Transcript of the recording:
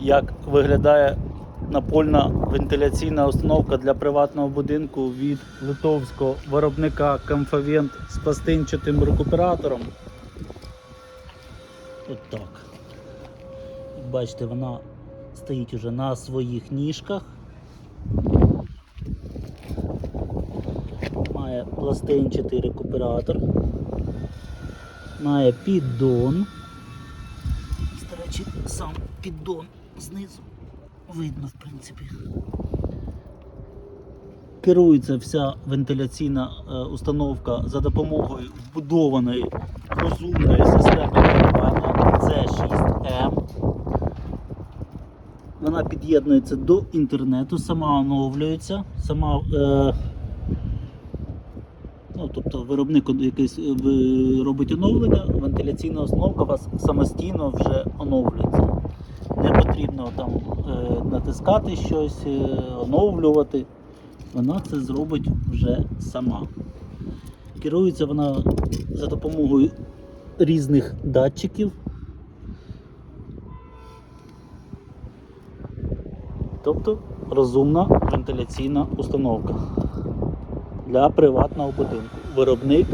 як виглядає напольна вентиляційна установка для приватного будинку від литовського виробника Комфавент з пластинчатим рекуператором. От так. Бачите, вона стоїть уже на своїх ніжках. Має пластинчатий рекуператор. Має піддон. До сам піддон знизу видно, в принципі. Керується вся вентиляційна е, установка за допомогою вбудованої розумної системи керування C6M. Вона під'єднується до інтернету, сама оновлюється, сама. Е, Ну, тобто виробник якийсь е, робить оновлення, вентиляційна установка вас самостійно вже оновлюється. Не потрібно там е, натискати щось, е, оновлювати. Вона це зробить вже сама. Керується вона за допомогою різних датчиків. Тобто розумна вентиляційна установка для приватного будинку. Виробник